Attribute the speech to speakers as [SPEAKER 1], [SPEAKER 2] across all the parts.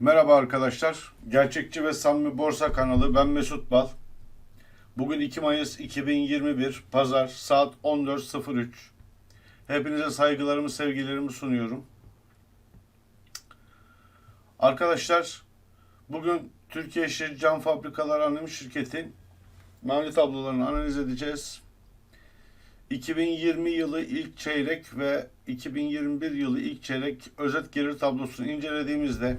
[SPEAKER 1] Merhaba arkadaşlar. Gerçekçi ve Samimi Borsa kanalı. Ben Mesut Bal. Bugün 2 Mayıs 2021 Pazar saat 14.03. Hepinize saygılarımı, sevgilerimi sunuyorum. Arkadaşlar bugün Türkiye İşi Cam Fabrikalar Anonim Şirketi mali tablolarını analiz edeceğiz. 2020 yılı ilk çeyrek ve 2021 yılı ilk çeyrek özet gelir tablosunu incelediğimizde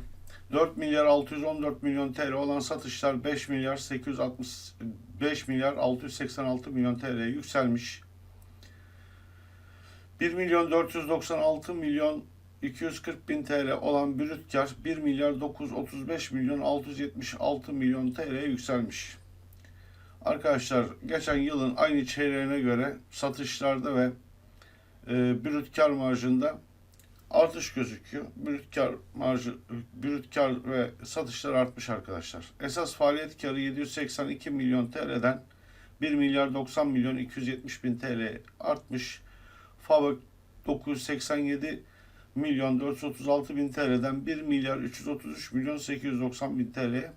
[SPEAKER 1] 4 milyar 614 milyon TL olan satışlar 5 milyar 860 5 milyar 686 milyon TL'ye yükselmiş. 1 milyon 496 milyon 240 bin TL olan brüt kar 1 milyar 935 milyon 676 milyon TL'ye yükselmiş. Arkadaşlar geçen yılın aynı çeyreğine göre satışlarda ve e, brüt kar marjında artış gözüküyor. Brüt kar marjı, brüt kar ve satışlar artmış arkadaşlar. Esas faaliyet karı 782 milyon TL'den 1 milyar 90 milyon 270 bin TL artmış. FAVÖK 987 milyon 436 bin TL'den 1 milyar 333 milyon 890 bin TL'ye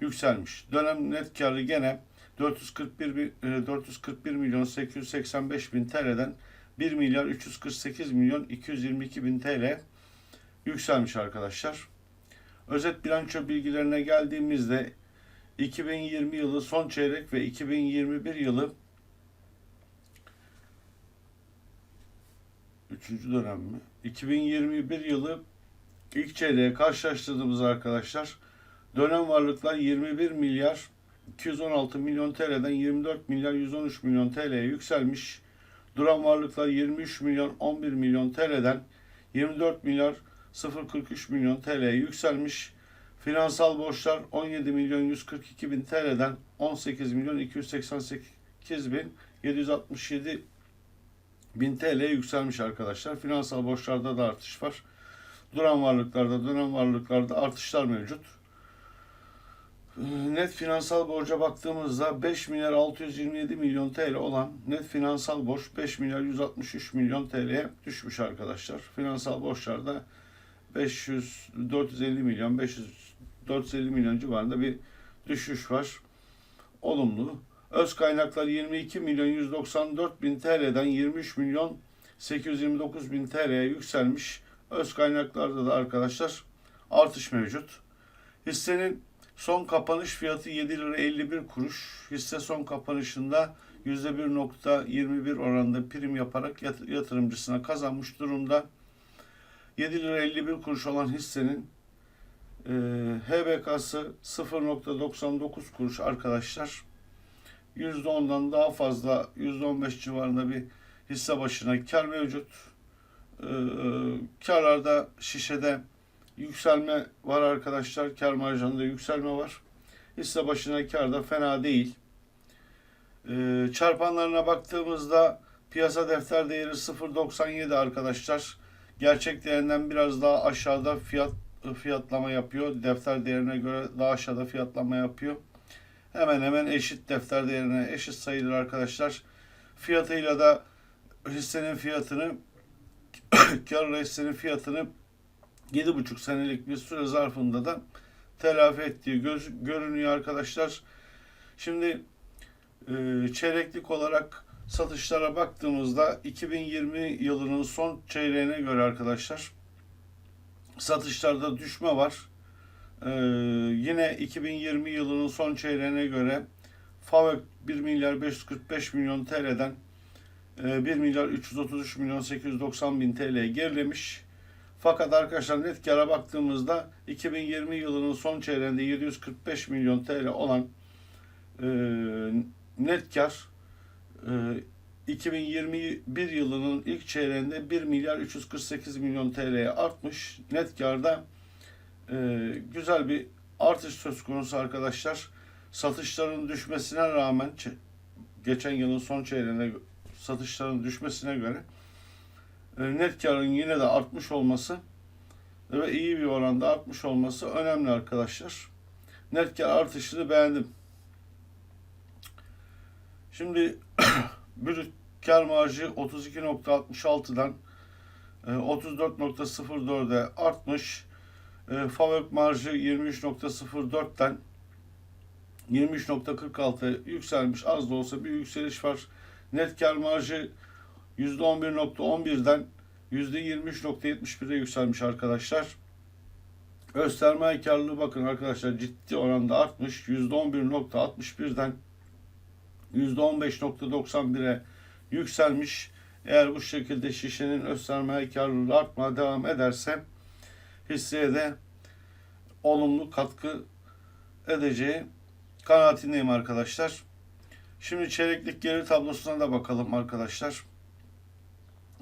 [SPEAKER 1] yükselmiş. Dönem net karı gene 441 bin- e, 441 milyon 885 bin TL'den 1 milyar 348 milyon 222 bin TL yükselmiş arkadaşlar. Özet bilanço bilgilerine geldiğimizde 2020 yılı son çeyrek ve 2021 yılı 3. dönem mi? 2021 yılı ilk çeyreğe karşılaştırdığımız arkadaşlar dönem varlıklar 21 milyar 216 milyon TL'den 24 milyar 113 milyon TL'ye yükselmiş. Duran varlıklar 23 milyon 11 milyon TL'den 24 milyar 043 milyon TL'ye yükselmiş. Finansal borçlar 17 milyon 142 bin TL'den 18 milyon 288 bin 767 bin TL'ye yükselmiş arkadaşlar. Finansal borçlarda da artış var. Duran varlıklarda, dönem varlıklarda artışlar mevcut. Net finansal borca baktığımızda 5 milyar 627 milyon TL olan net finansal borç 5 milyar 163 milyon TL'ye düşmüş arkadaşlar. Finansal borçlarda 500 450 milyon 500 450 milyon civarında bir düşüş var. Olumlu. Öz kaynaklar 22 milyon 194 bin TL'den 23 milyon 829 bin TL'ye yükselmiş. Öz kaynaklarda da arkadaşlar artış mevcut. Hissenin Son kapanış fiyatı 7 lira 51 kuruş. Hisse son kapanışında %1.21 oranında prim yaparak yat- yatırımcısına kazanmış durumda. 7 lira 51 kuruş olan hissenin e, HBK'sı 0.99 kuruş arkadaşlar. %10'dan daha fazla %15 civarında bir hisse başına kar mevcut. E, karlarda şişede yükselme var arkadaşlar. Kar marjında yükselme var. Hisse başına kar da fena değil. Ee, çarpanlarına baktığımızda piyasa defter değeri 0.97 arkadaşlar. Gerçek değerinden biraz daha aşağıda fiyat fiyatlama yapıyor. Defter değerine göre daha aşağıda fiyatlama yapıyor. hemen hemen eşit defter değerine eşit sayılır arkadaşlar. Fiyatıyla da hissenin fiyatını kar hissenin fiyatını 7,5 senelik bir süre zarfında da telafi ettiği göz, görünüyor arkadaşlar. Şimdi e, çeyreklik olarak satışlara baktığımızda 2020 yılının son çeyreğine göre arkadaşlar satışlarda düşme var. Ee, yine 2020 yılının son çeyreğine göre FAVÖK 1 milyar 545 milyon TL'den e, 1 milyar 333 milyon 890 bin TL'ye gerilemiş. Fakat arkadaşlar net kara baktığımızda 2020 yılının son çeyreğinde 745 milyon TL olan e, net kar e, 2021 yılının ilk çeyreğinde 1 milyar 348 milyon TL'ye artmış. Net karda e, güzel bir artış söz konusu arkadaşlar. Satışların düşmesine rağmen çe- geçen yılın son çeyreğine gö- satışların düşmesine göre net karın yine de artmış olması ve iyi bir oranda artmış olması önemli arkadaşlar. Net kar artışını beğendim. Şimdi brüt kar marjı 32.66'dan e, 34.04'e artmış. E, FAVÖK marjı 23.04'ten 23.46'ya yükselmiş. Az da olsa bir yükseliş var. Net kar marjı %11.11'den %23.71'e yükselmiş arkadaşlar. Öz sermaye karlılığı bakın arkadaşlar ciddi oranda artmış. %11.61'den %15.91'e yükselmiş. Eğer bu şekilde şişenin öz sermaye karlılığı artmaya devam ederse hisseye de olumlu katkı edeceği kanaatindeyim arkadaşlar. Şimdi çeyreklik geri tablosuna da bakalım arkadaşlar.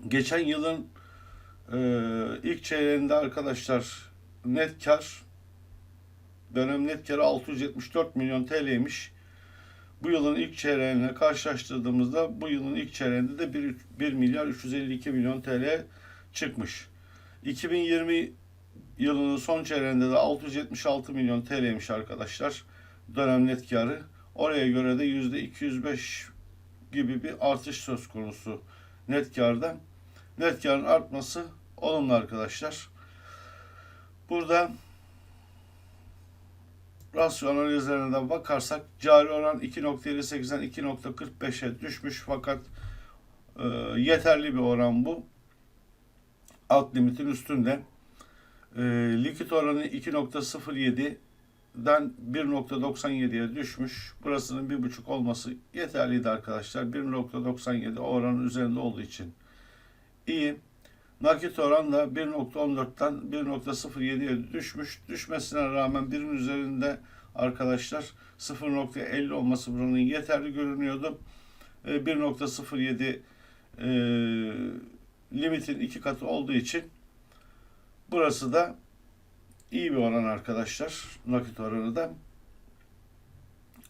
[SPEAKER 1] Geçen yılın e, ilk çeyreğinde arkadaşlar net kar dönem net karı 674 milyon TL'ymiş. Bu yılın ilk çeyreğine karşılaştırdığımızda bu yılın ilk çeyreğinde de 1, 1 milyar 352 milyon TL çıkmış. 2020 yılının son çeyreğinde de 676 milyon TL'ymiş arkadaşlar. Dönem net karı. Oraya göre de %205 gibi bir artış söz konusu net karda. Net karın artması olumlu arkadaşlar. Burada rasyo analizlerine bakarsak cari oran 2.58'den 2.45'e düşmüş fakat e, yeterli bir oran bu. Alt limitin üstünde. E, likit oranı 2.07'den 1.97'ye düşmüş. Burasının 1.5 olması yeterliydi arkadaşlar. 1.97 oranın üzerinde olduğu için iyi. Nakit oran da 1.14'ten 1.07'ye düşmüş. Düşmesine rağmen birin üzerinde arkadaşlar 0.50 olması buranın yeterli görünüyordu. E, 1.07 e, limitin iki katı olduğu için burası da iyi bir oran arkadaşlar. Nakit oranı da.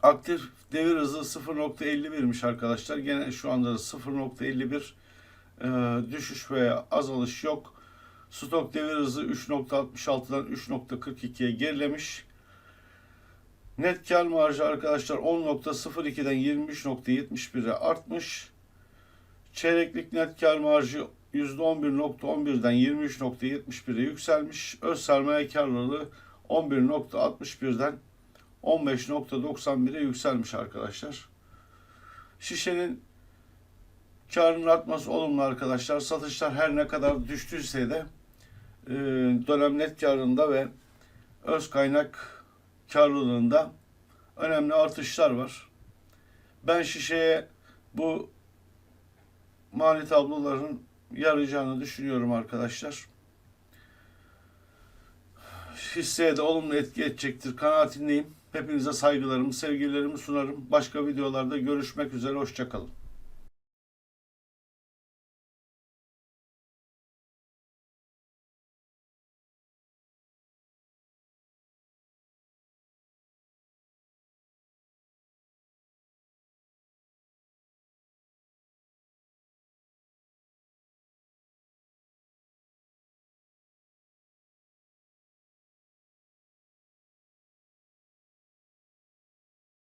[SPEAKER 1] Aktif devir hızı 0.51'miş arkadaşlar. Gene şu anda da 0.51 ee, düşüş veya azalış yok. Stok devir hızı 3.66'dan 3.42'ye gerilemiş. Net kar marjı arkadaşlar 10.02'den 23.71'e artmış. Çeyreklik net kar marjı %11.11'den 23.71'e yükselmiş. Öz sermaye karlılığı 11.61'den 15.91'e yükselmiş arkadaşlar. Şişenin Karın artması olumlu arkadaşlar. Satışlar her ne kadar düştüyse de e, dönem net karında ve öz kaynak karlılığında önemli artışlar var. Ben şişeye bu mali tabloların yarayacağını düşünüyorum arkadaşlar. Hisseye de olumlu etki edecektir kanaatindeyim. Hepinize saygılarımı, sevgilerimi sunarım. Başka videolarda görüşmek üzere. Hoşçakalın.